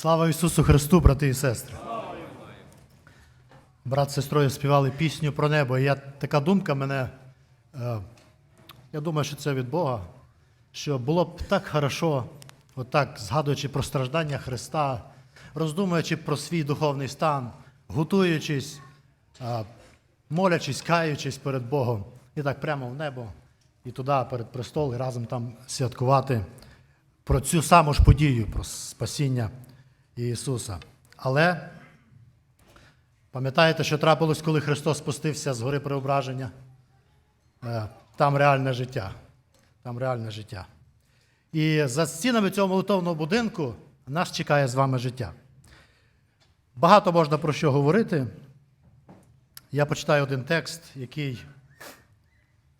Слава Ісусу Христу, брати і сестри. Брат з сестрою співали пісню про небо. І я, така думка мене, е, я думаю, що це від Бога, що було б так хорошо, отак, згадуючи про страждання Христа, роздумуючи про свій духовний стан, готуючись, е, молячись, каючись перед Богом, і так прямо в небо, і туди, перед престол, і разом там святкувати про цю саму ж подію, про спасіння Ісуса. Але пам'ятаєте, що трапилось, коли Христос спустився з гори преображення? Е, Там реальне життя. Там реальне життя. І за стінами цього молитовного будинку нас чекає з вами життя. Багато можна про що говорити. Я почитаю один текст, який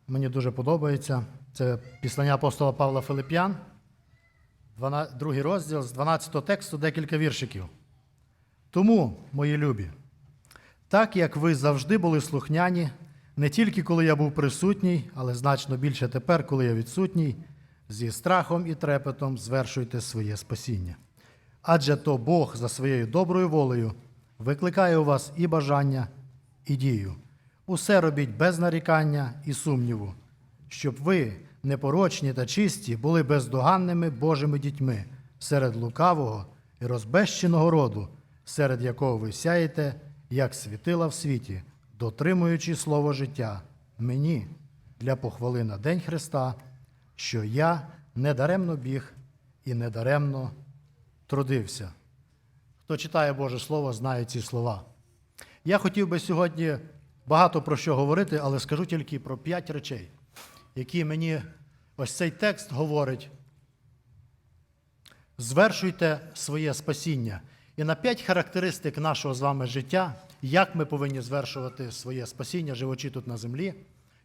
мені дуже подобається. Це післання апостола Павла Филип'ян, 12 другий розділ з 12 тексту декілька віршиків. Тому, мої любі, так як ви завжди були слухняні, не тільки коли я був присутній, але значно більше тепер, коли я відсутній, зі страхом і трепетом звершуйте своє спасіння. Адже то Бог за своєю доброю волею викликає у вас і бажання, і дію. Усе робіть без нарікання і сумніву, щоб ви, непорочні та чисті, були бездоганними Божими дітьми серед лукавого і розбещеного роду, серед якого ви сяєте, як світила в світі, дотримуючи слово життя мені для похвали на День Христа, що я недаремно біг і недаремно трудився. Хто читає Боже Слово, знає ці слова. Я хотів би сьогодні багато про що говорити, але скажу тільки про п'ять речей, які мені ось цей текст говорить. Звершуйте своє спасіння. І на п'ять характеристик нашого з вами життя, як ми повинні звершувати своє спасіння, живучи тут на землі,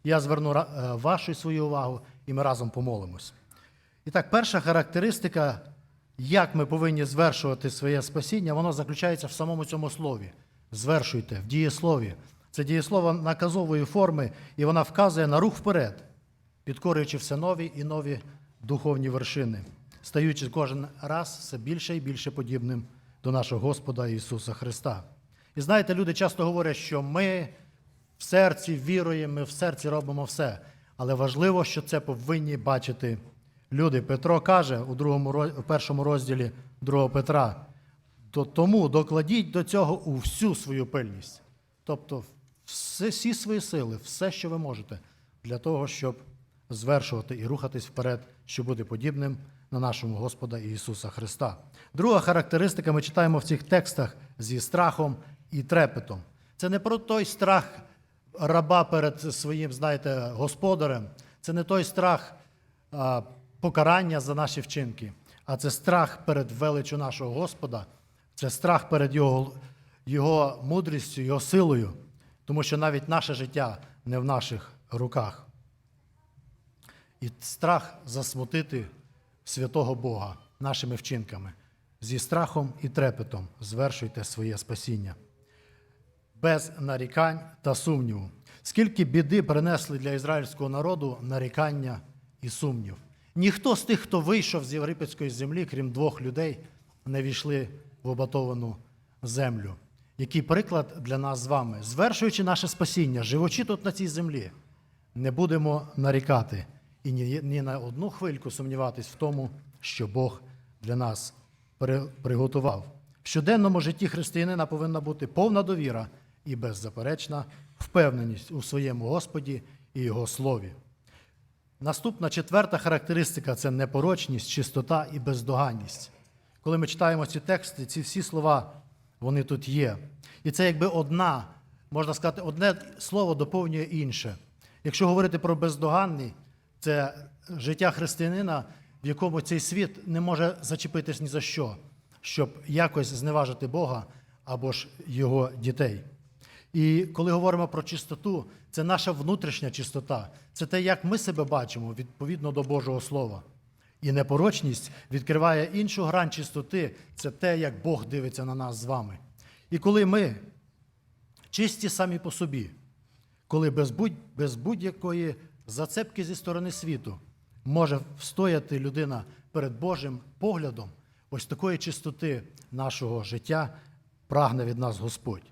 я зверну е, вашу свою увагу, і ми разом помолимось. І так, перша характеристика, як ми повинні звершувати своє спасіння, воно заключається в самому цьому слові. Звершуйте в дієслові. Це дієслово наказової форми, і вона вказує на рух вперед, підкорюючи все нові і нові духовні вершини, стаючи кожен раз все більше і більше подібним до нашого Господа Ісуса Христа. І знаєте, люди часто говорять, що ми в серці віруємо, ми в серці робимо все. Але важливо, що це повинні бачити люди. Петро каже у, другому, у першому розділі 2 Петра, то тому докладіть до цього у всю свою пильність. Тобто всі свої сили, все, що ви можете, для того, щоб звершувати і рухатись вперед, щоб бути подібним на нашому Господа Ісуса Христа. Друга характеристика ми читаємо в цих текстах зі страхом і трепетом. Це не про той страх раба перед своїм, знаєте, господарем, це не той страх покарання за наші вчинки, а це страх перед величю нашого Господа, це страх перед Його, його мудрістю, Його силою, тому що навіть наше життя не в наших руках. І страх засмутити святого Бога нашими вчинками. Зі страхом і трепетом звершуйте своє спасіння. Без нарікань та сумніву. Скільки біди принесли для ізраїльського народу нарікання і сумнів. Ніхто з тих, хто вийшов з єгипетської землі, крім двох людей, не війшли в обатовану землю. Який приклад для нас з вами? Звершуючи наше спасіння, живучи тут на цій землі, не будемо нарікати і ні, на одну хвильку сумніватись в тому, що Бог для нас при- приготував. В щоденному житті християнина повинна бути повна довіра і беззаперечна впевненість у своєму Господі і Його слові. Наступна четверта характеристика це непорочність, чистота і бездоганність. Коли ми читаємо ці тексти, ці всі слова, вони тут є. І це якби одна, можна сказати, одне слово доповнює інше. Якщо говорити про бездоганний, це життя християнина, в якому цей світ не може зачепитись ні за що, щоб якось зневажити Бога або ж його дітей. І коли говоримо про чистоту, це наша внутрішня чистота, це те, як ми себе бачимо відповідно до Божого Слова. І непорочність відкриває іншу грань чистоти, це те, як Бог дивиться на нас з вами. І коли ми чисті самі по собі, коли без, будь, без будь-якої зацепки зі сторони світу може встояти людина перед Божим поглядом, Ось такої чистоти нашого життя прагне від нас Господь.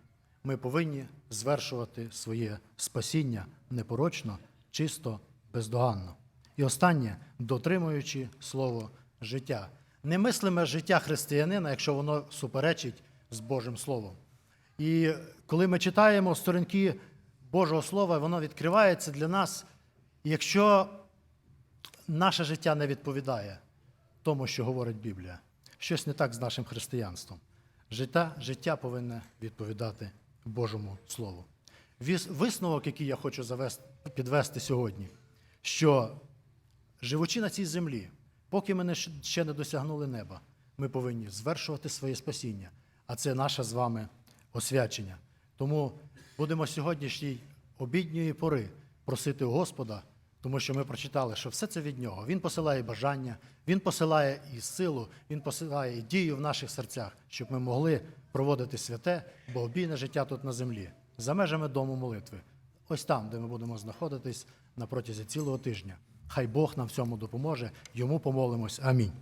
Ми повинні звершувати своє спасіння непорочно, чисто, бездоганно. І останнє, дотримуючи слово життя. Не мислиме життя християнина, якщо воно суперечить з Божим Словом. І коли ми читаємо сторінки Божого Слова, воно відкривається для нас. Якщо наше життя не відповідає тому, що говорить Біблія, щось не так з нашим християнством. Життя, життя повинне відповідати Божому Слову. Висновок, який я хочу завести, підвести сьогодні, що живучи на цій землі, поки ми ще не досягнули неба, ми повинні звершувати своє спасіння, а це наше з вами освячення. Тому будемо сьогоднішній обідньої пори просити Господа, тому що ми прочитали, що все це від нього. Він посилає бажання, він посилає і силу, він посилає і дію в наших серцях, щоб ми могли проводити святе, богобійне життя тут на землі, за межами дому молитви. Ось там, де ми будемо знаходитись на протязі цілого тижня. Хай Бог нам в цьому допоможе, йому помолимось. Амінь.